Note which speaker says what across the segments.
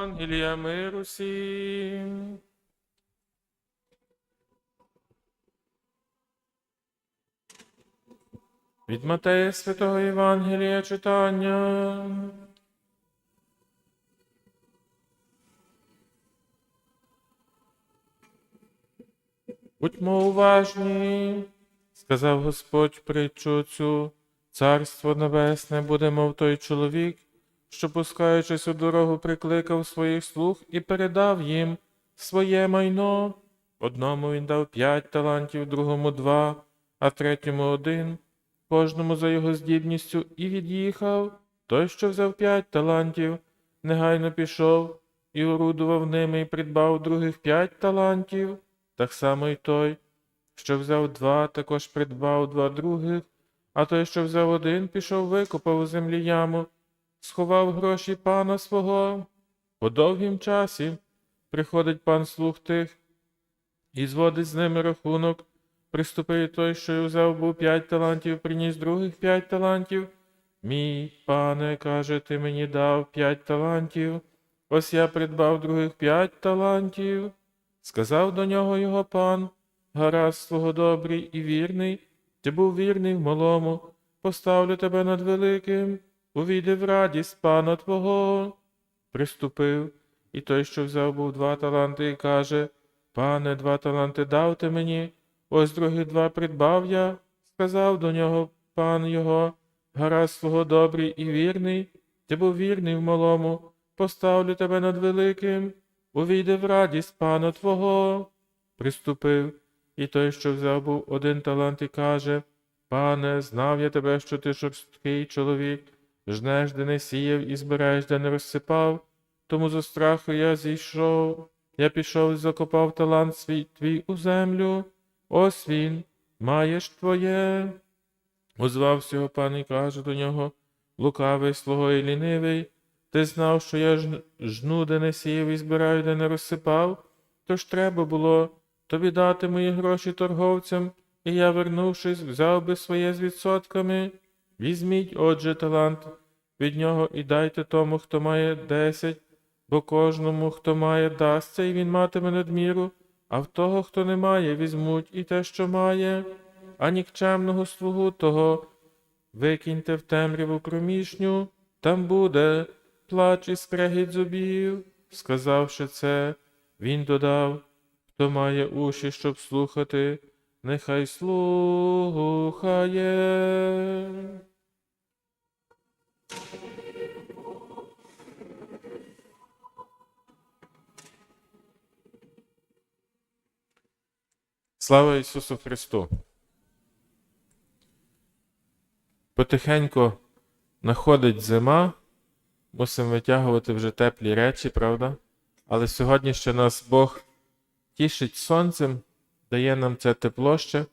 Speaker 1: Євангелія миру всім. Від Матея Святого Євангелія читання. Будьмо уважні, сказав Господь притчу цю, царство небесне буде, мов той чоловік, що, пускаючись у дорогу, прикликав своїх слуг і передав їм своє майно. Одному він дав п'ять талантів, другому два, а третьому один, кожному за його здібністю, і від'їхав. Той, що взяв п'ять талантів, негайно пішов і орудував ними і придбав других п'ять талантів. Так само й той, що взяв два, також придбав два других, а той, що взяв один, пішов викопав у землі яму, сховав гроші пана свого. По довгім часі приходить пан слуг тих і зводить з ними рахунок. Приступив той, що й взяв був п'ять талантів, приніс других п'ять талантів. Мій пане, каже, ти мені дав п'ять талантів, ось я придбав других п'ять талантів. Сказав до нього його пан, гаразд свого добрий і вірний, ти був вірний в малому, поставлю тебе над великим, увійди в радість пана твого. Приступив, і той, що взяв був два таланти, і каже, Пане, два таланти дав ти мені, ось другі два придбав я. Сказав до нього пан його, гаразд свого добрий і вірний, ти був вірний в малому, поставлю тебе над великим увійде в радість пана Твого. Приступив, і той, що взяв був один талант, і каже Пане, знав я тебе, що ти жорсткий чоловік, жнеш, де не сіяв, і збереш, де не розсипав. Тому за страху я зійшов. Я пішов і закопав талант свій твій у землю. Ось він, маєш твоє. Озвався його пан і каже до нього лукавий слуго і лінивий. Ти знав, що я жн- жну, де не сіяв і збираю, де не розсипав, тож треба було тобі дати мої гроші торговцям, і я, вернувшись, взяв би своє з відсотками. Візьміть, отже, талант від нього і дайте тому, хто має десять, бо кожному, хто має, дасться, і він матиме надміру, а в того, хто не має, візьмуть і те, що має, а нікчемного слугу того викиньте в темряву кромішню, там буде плач і скрегіт зубів. Сказавши це, він додав, хто має уші, щоб слухати, нехай слухає. Слава Ісусу Христу! Потихеньку находить зима, мусимо витягувати вже теплі речі, правда? Але сьогодні ще нас Бог тішить сонцем, дає нам це тепло ще,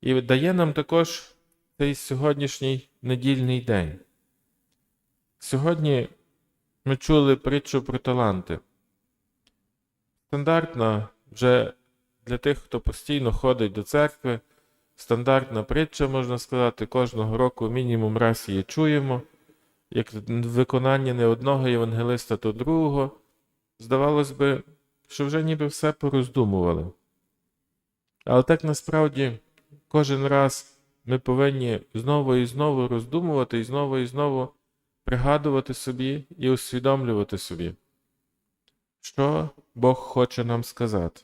Speaker 1: і дає нам також цей сьогоднішній недільний день. Сьогодні ми чули притчу про таланти. Стандартна вже для тих, хто постійно ходить до церкви, стандартна притча, можна сказати, кожного року мінімум раз її чуємо як виконання не одного євангелиста, то другого. Здавалось би, що вже ніби все пороздумували. Але так насправді кожен раз ми повинні знову і знову роздумувати, і знову і знову пригадувати собі і усвідомлювати собі, що Бог хоче нам сказати.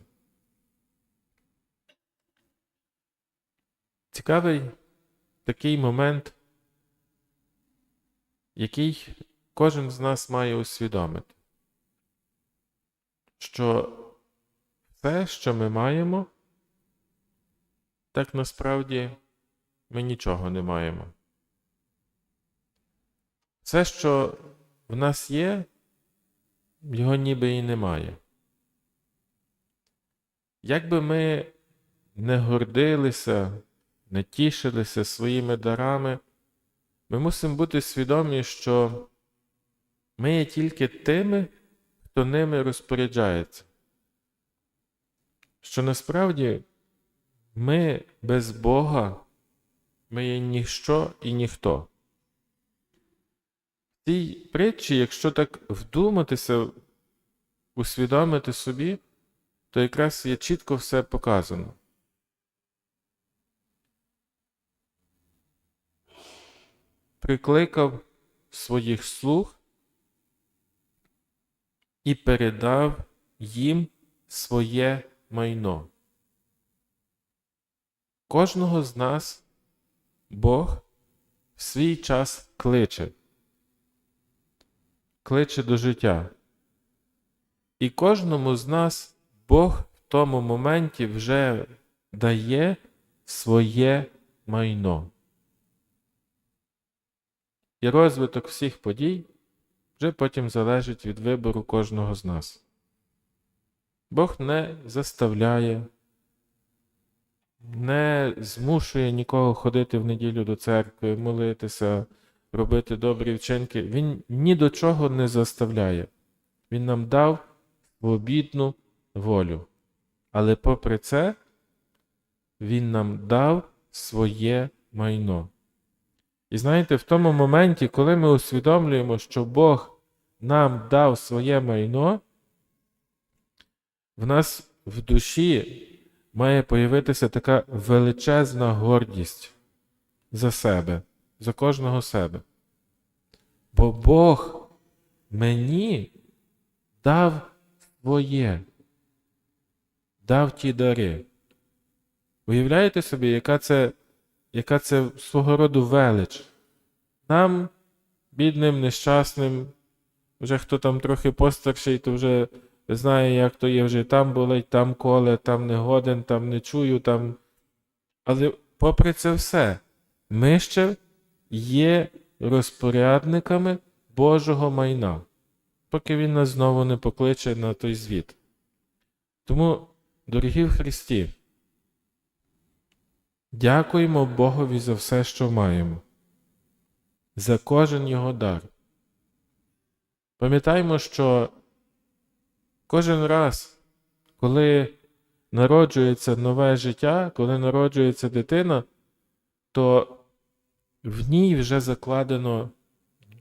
Speaker 1: Цікавий такий момент який кожен з нас має усвідомити, що все, що ми маємо, так насправді ми нічого не маємо. Все, що в нас є, його ніби і немає. Як би ми не гордилися, не тішилися своїми дарами, ми мусимо бути свідомі, що ми є тільки тими, хто ними розпоряджається. Що насправді ми без Бога, ми є ніщо і ніхто. В цій притчі, якщо так вдуматися, усвідомити собі, то якраз є чітко все показано. Прикликав своїх слуг і передав їм своє майно. Кожного з нас Бог в свій час кличе, кличе до життя. І кожному з нас Бог в тому моменті вже дає своє майно. І розвиток всіх подій вже потім залежить від вибору кожного з нас. Бог не заставляє, не змушує нікого ходити в неділю до церкви, молитися, робити добрі вчинки. Він ні до чого не заставляє. Він нам дав свобідну волю. Але попри це, Він нам дав своє майно. І знаєте, в тому моменті, коли ми усвідомлюємо, що Бог нам дав своє майно, в нас в душі має появитися така величезна гордість за себе, за кожного себе. Бо Бог мені дав своє, дав ті дари. Уявляєте собі, яка це, яка це свого роду велич? Нам, бідним, нещасним, вже хто там трохи постарший, то вже знає, як то є вже там болить, там коле, там не годен, там не чую, там. Але попри це все, ми ще є розпорядниками Божого майна, поки Він нас знову не покличе на той звіт. Тому, дорогі в Христі, дякуємо Богові за все, що маємо, за кожен Його дар. Пам'ятаємо, що кожен раз, коли народжується нове життя, коли народжується дитина, то в ній вже закладено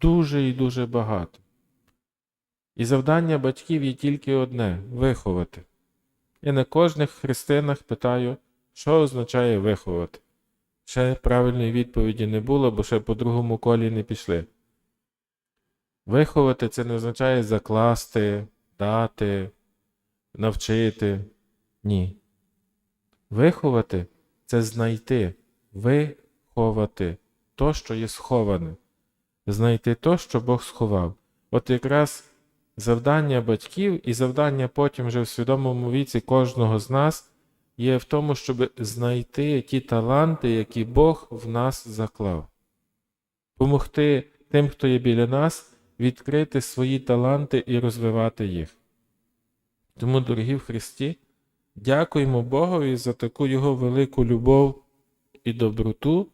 Speaker 1: дуже і дуже багато. І завдання батьків є тільки одне виховати. Я на кожних христинах питаю, що означає виховати. Ще правильної відповіді не було, бо ще по другому колі не пішли. Виховати це не означає закласти, дати, навчити. Ні. Виховати це знайти, виховати то, що є сховане, знайти то, що Бог сховав. От якраз завдання батьків і завдання потім вже в свідомому віці кожного з нас є в тому, щоб знайти ті таланти, які Бог в нас заклав, помогти тим, хто є біля нас, відкрити свої таланти і розвивати їх. Тому, дорогі в Христі, дякуємо Богові за таку Його велику любов і доброту,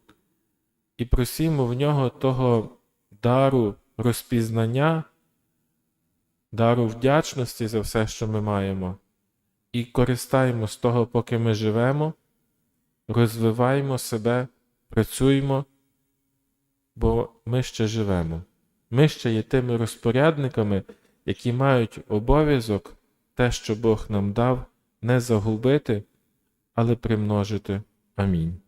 Speaker 1: і просімо в нього того дару розпізнання, дару вдячності за все, що ми маємо, і користаємо з того, поки ми живемо, розвиваємо себе, працюємо, бо ми ще живемо. Ми ще є тими розпорядниками, які мають обов'язок те, що Бог нам дав, не загубити, але примножити. Амінь.